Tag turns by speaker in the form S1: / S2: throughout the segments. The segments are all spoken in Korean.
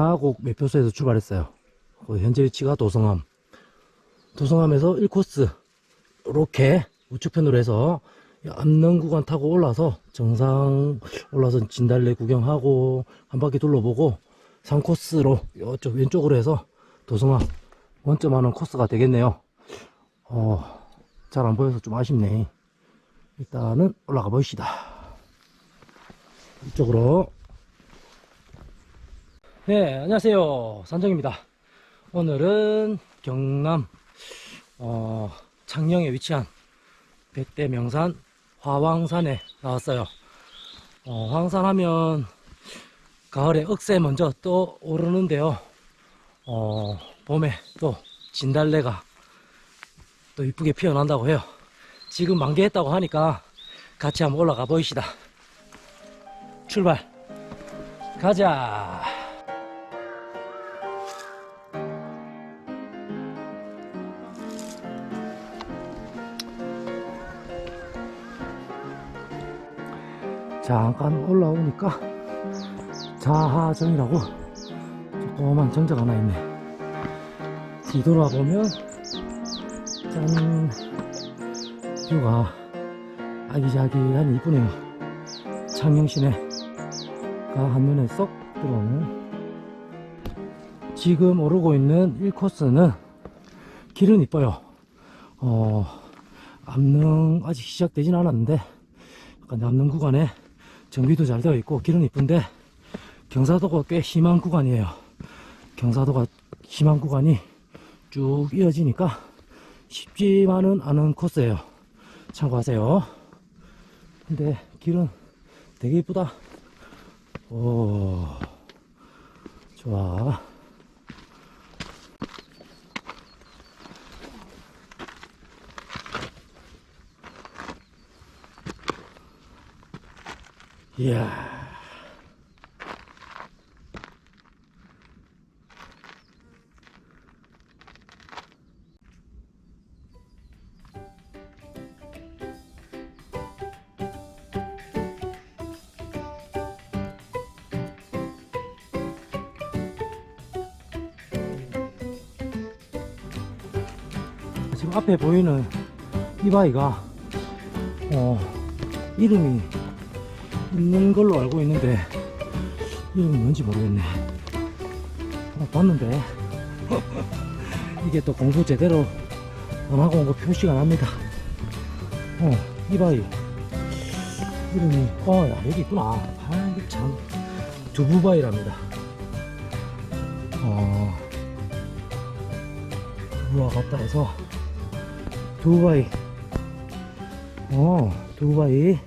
S1: 자곡 매표소에서 출발했어요. 그 현재 위치가 도성함. 도성함에서 1코스 이렇게 우측편으로 해서 암릉 구간 타고 올라서 정상 올라서 진달래 구경하고 한 바퀴 둘러보고 3코스로 이쪽 왼쪽으로 해서 도성함 원점하는 코스가 되겠네요. 어, 잘 안 보여서 좀 아쉽네. 일단은 올라가 봅시다. 이쪽으로. 네, 안녕하세요. 산정입니다. 오늘은 경남, 어, 창녕에 위치한 백대 명산 화왕산에 나왔어요. 어, 황산 하면 가을에 억새 먼저 또 오르는데요. 어, 봄에 또 진달래가 또 이쁘게 피어난다고 해요. 지금 만개했다고 하니까 같이 한번 올라가 보이시다. 출발. 가자. 잠깐 올라오니까 자하정이라고 조그만 정자가 하나 있네. 뒤돌아보면 짠 뷰가 아기자기한 이쁘네요. 창녕시내가 한눈에 쏙 들어오는 지금 오르고 있는 1코스는 길은 이뻐요. 어, 암릉 아직 시작되진 않았는데 약간 남는 구간에 정비도 잘 되어 있고 길은 이쁜데 경사도가 꽤 심한 구간이에요. 경사도가 심한 구간이 쭉 이어지니까 쉽지만은 않은 코스예요. 참고하세요. 근데 길은 되게 이쁘다. 오, 좋아. 이야. 지금 앞에 보이는 이 바위가 어 이름이 있는 걸로 알고 있는데 이름이 뭔지 모르겠네. 어, 봤는데. 이게 또 공부 제대로 안 하고 온 거 표시가 납니다. 어 이바이 이름이 어야. 여기 있구나. 아참 두부바이랍니다. 어 두부와 같다 해서 두바이 어 두바이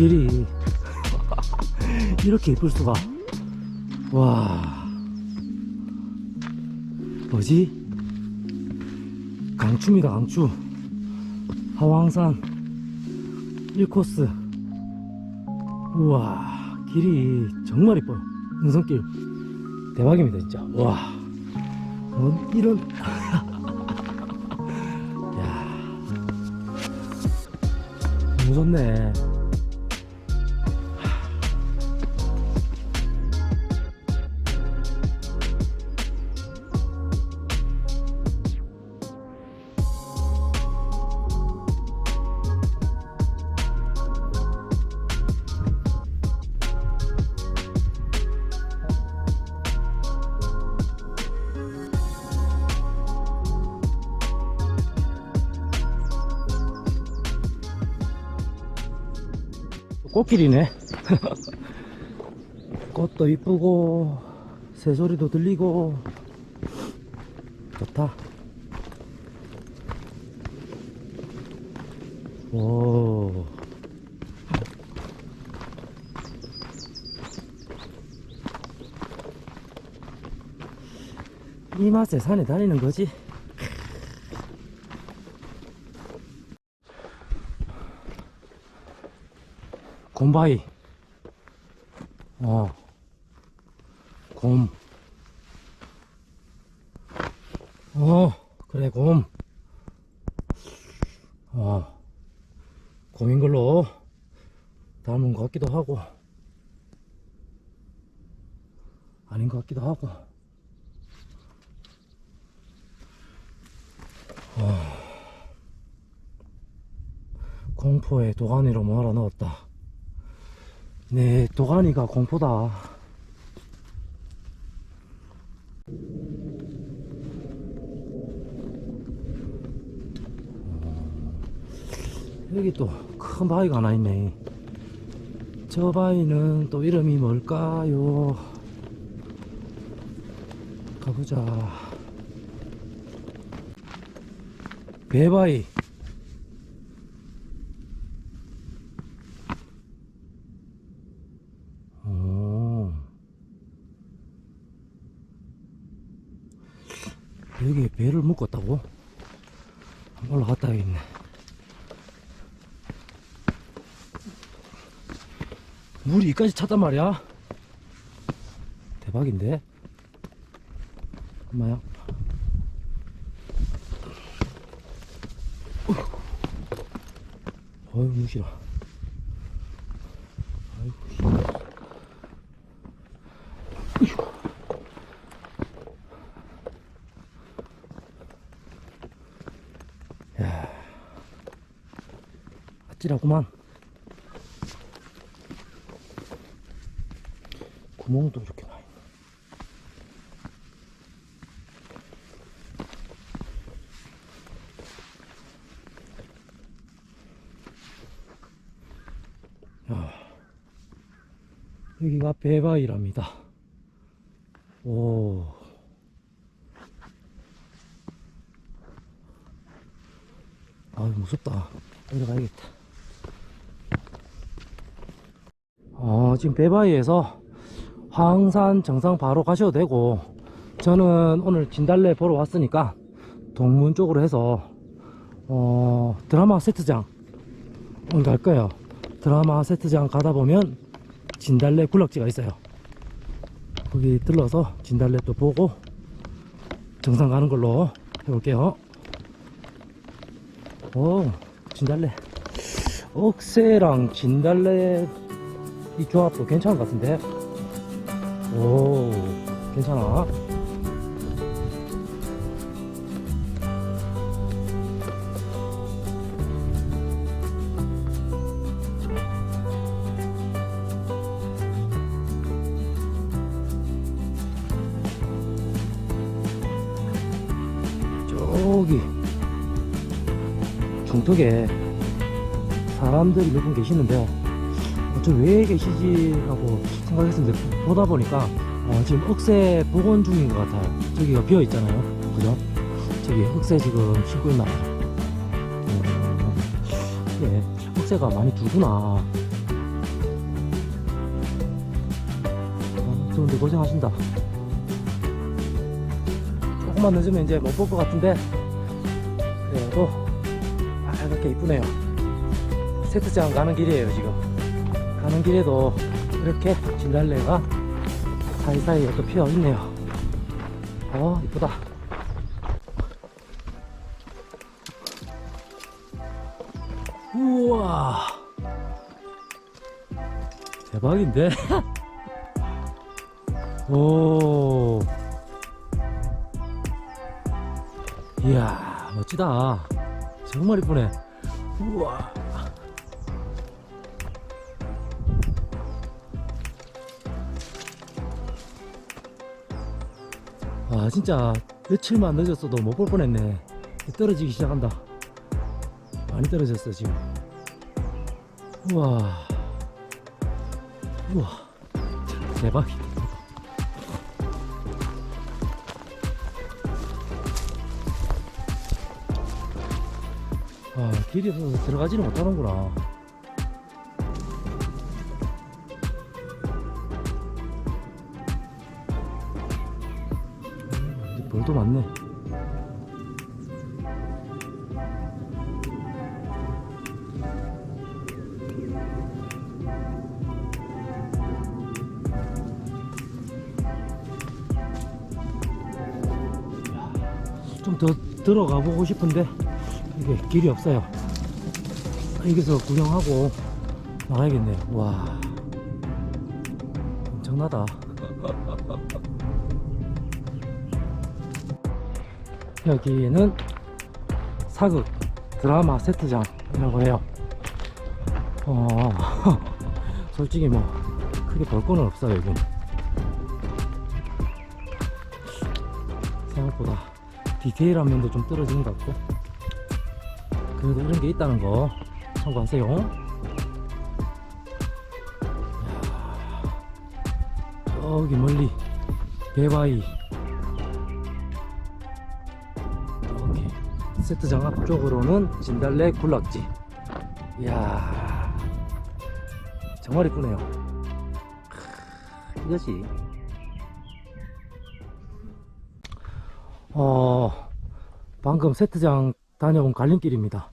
S1: 길이. 이렇게 이쁠 수가. 와. 뭐지? 강추입니다 강추. 하왕산. 1코스. 우와 길이 정말 이뻐요. 능선길. 대박입니다 진짜. 와. 어, 이런. 야. 너무 좋네. 꽃길이네. 꽃도 이쁘고, 새소리도 들리고, 좋다. 오. 이 맛에 산에 다니는 거지. 곰바위. 어. 곰. 어, 그래, 곰. 어. 곰인 걸로 닮은 것 같기도 하고, 아닌 것 같기도 하고. 어. 공포에 도가니로 몰아 넣었다. 네, 도가니가 공포다. 어, 여기 또 큰 바위가 하나 있네. 저 바위는 또 이름이 뭘까요? 가보자. 배바위. 오. 여기 배를 묶었다고? 한번 올라갔다 야겠네 물이 이까지 찼단 말이야? 대박인데? 엄마야. 어휴, 무시라. 아이고, 씨. 야, 아찔하구만. 구멍도 이렇게 많이. 야, 여기가 배바위랍니다. 오. 아유 무섭다 내려가야겠다 어 지금 배바위에서 황산 정상 바로 가셔도 되고 저는 오늘 진달래 보러 왔으니까 동문 쪽으로 해서 어 드라마 세트장 오늘 갈 거예요 드라마 세트장 가다 보면 진달래 굴락지가 있어요 거기 들러서 진달래 또 보고 정상 가는 걸로 해볼게요 오, 진달래. 억새랑 진달래 이 조합도 괜찮은 것 같은데. 오, 괜찮아. 저기 중턱에 사람들이 몇 분 계시는데요. 어, 저왜 계시지? 하고 생각했었는데 보다 보니까 어, 지금 억새 복원 중인 것 같아요. 저기가 비어 있잖아요. 그죠? 저기 억새 지금 심고 있나 봐요. 어, 예, 억새가 많이 두구나. 어, 좋은데 고생하신다. 조금만 늦으면 이제 못 볼 것 같은데 그래도 빨갛게 이쁘네요 세트장 가는 길이에요 지금 가는 길에도 이렇게 진달래가 사이사이에 또 피어 있네요 어 이쁘다 우와 대박인데? 오. 이야, 멋지다. 정말 이쁘네. 우와. 와, 진짜 며칠만 늦었어도 못 볼 뻔했네. 떨어지기 시작한다. 많이 떨어졌어, 지금. 우와. 우와. 대박이다. 아, 길이 없어서 들어가지는 못하는구나. 벌도 많네. 좀 더 들어가 보고 싶은데 이게 길이 없어요. 여기서 구경하고 나가야겠네요. 와, 엄청나다. 여기는 사극 드라마 세트장이라고 해요. 어, 솔직히 뭐 크게 볼 거는 없어요 여기는. 생각보다 디테일한 면도 좀 떨어지는 것 같고 그래도 이런 게 있다는 거 참고하세요 저기 멀리 배바위 세트장 앞쪽으로는 진달래 군락지 이야 정말 이쁘네요 크, 이것이 어, 방금 세트장 다녀온 갈림길입니다.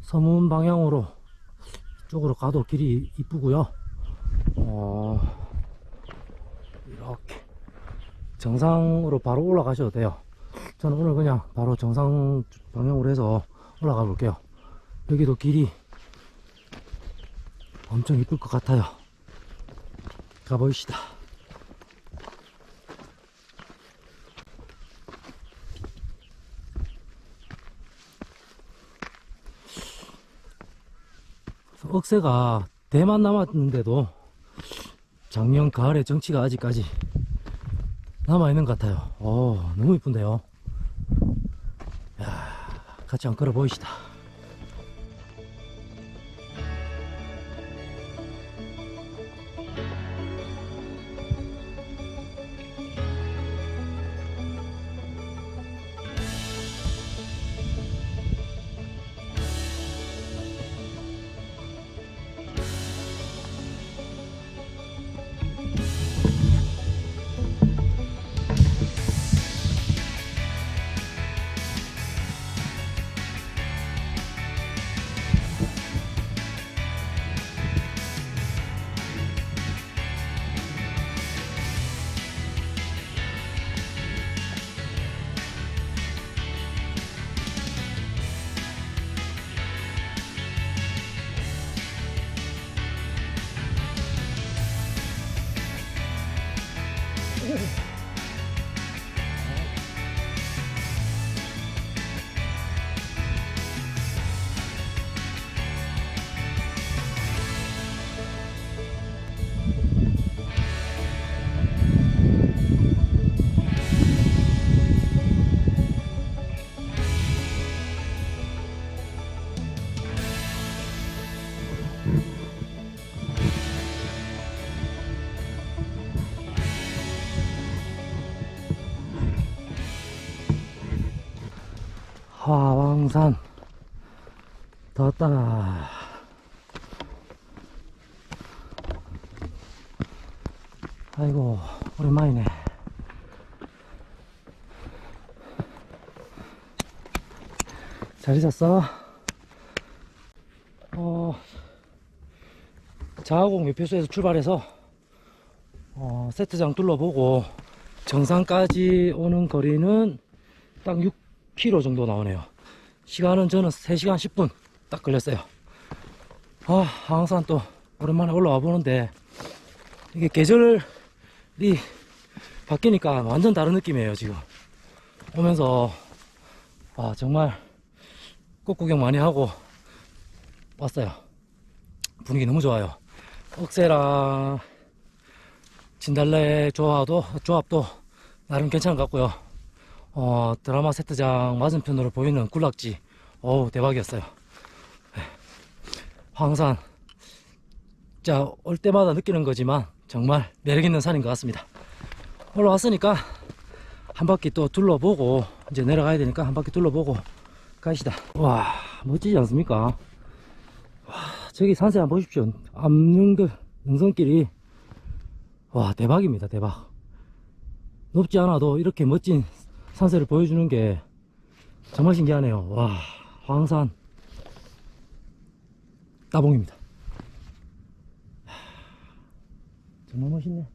S1: 서문 방향으로 쪽으로 가도 길이 이쁘고요. 어, 이렇게 정상으로 바로 올라가셔도 돼요. 저는 오늘 그냥 바로 정상 방향으로 해서 올라가 볼게요. 여기도 길이 엄청 이쁠 것 같아요. 가보시다. 억새가 대만 남았는데도 작년 가을의 정치가 아직까지 남아있는 것 같아요. 오, 너무 이쁜데요. 야, 같이 한번 걸어 보이시다. 더 왔다 아이고 오랜만이네 잘 있었어? 어 자하공 매표소에서 출발해서 어, 세트장 둘러보고 정상까지 오는 거리는 딱 6km 정도 나오네요. 시간은 저는 3시간 10분 딱 걸렸어요. 아, 항상 또 오랜만에 올라와 보는데 이게 계절이 바뀌니까 완전 다른 느낌이에요, 지금. 오면서, 아, 정말 꽃 구경 많이 하고 왔어요. 분위기 너무 좋아요. 억새랑 진달래 조합도, 조합도 나름 괜찮은 것 같고요. 어, 드라마 세트장 맞은편으로 보이는 굴락지. 어우, 대박이었어요. 네. 황산. 자, 올 때마다 느끼는 거지만 정말 매력있는 산인 것 같습니다. 올라왔으니까 한 바퀴 또 둘러보고 이제 내려가야 되니까 한 바퀴 둘러보고 가시다. 와, 멋지지 않습니까? 와, 저기 산세 한번 보십시오. 암릉그 능선길이 와, 대박입니다. 대박. 높지 않아도 이렇게 멋진 산세를 보여주는 게 정말 신기하네요. 와, 황산 따봉입니다. 하, 정말 멋있네.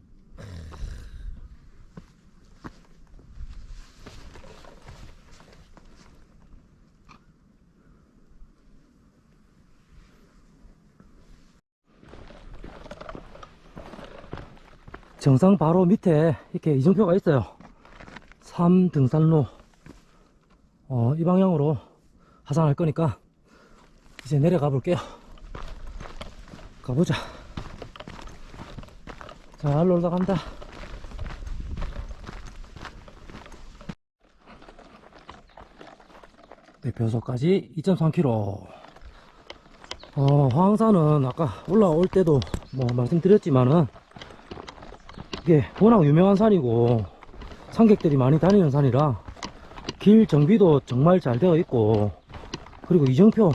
S1: 정상 바로 밑에 이렇게 이정표가 있어요. 3등산로. 어, 이 방향으로 하산할 거니까 이제 내려가 볼게요. 가보자. 자, 알로 올라간다. 대표소까지 2.3km. 어, 황산은 아까 올라올 때도 뭐 말씀드렸지만은 이게 워낙 유명한 산이고 산객들이 많이 다니는 산이라 길 정비도 정말 잘 되어 있고 그리고 이정표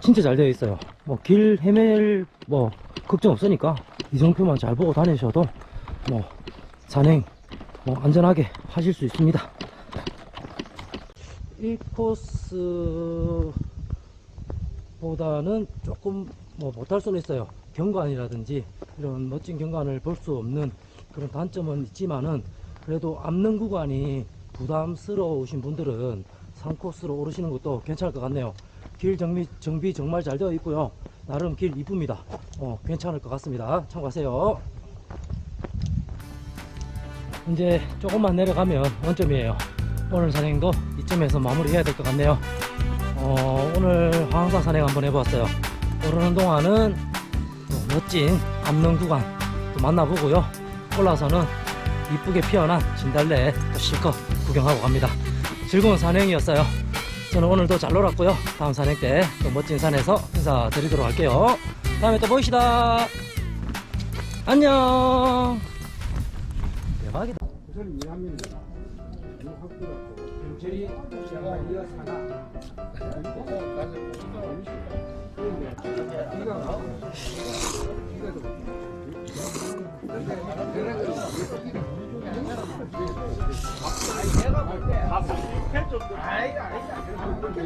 S1: 진짜 잘 되어 있어요 뭐 길 헤맬 뭐 걱정 없으니까 이정표만 잘 보고 다니셔도 뭐 산행 뭐 안전하게 하실 수 있습니다. 1코스 보다는 조금 뭐 못할 수는 있어요. 경관이라든지 이런 멋진 경관을 볼 수 없는 그런 단점은 있지만은 그래도 암릉 구간이 부담스러우신 분들은 3코스로 오르시는 것도 괜찮을 것 같네요 길 정비, 정비 정말 잘 되어 있고요. 나름 길 이쁩니다. 어, 괜찮을 것 같습니다. 참고하세요. 이제 조금만 내려가면 원점이에요. 오늘 산행도 이쯤에서 마무리해야 될 것 같네요. 어, 오늘 황사 산행 한번 해보았어요. 오르는 동안은 또 멋진 암릉 구간 또 만나보고요. 올라서는 이쁘게 피어난 진달래 또 실컷 구경하고 갑니다. 즐거운 산행이었어요 저는 오늘도 잘 놀았고요 다음 산행 때 또 멋진 산에서 인사드리도록 할게요 다음에 또 보이시다 안녕 대박이다
S2: 우선 이해합니다. 경찰이 제가 이어 사나.
S3: 내가 친 스타일 아닌데 이걸 보 면 돼.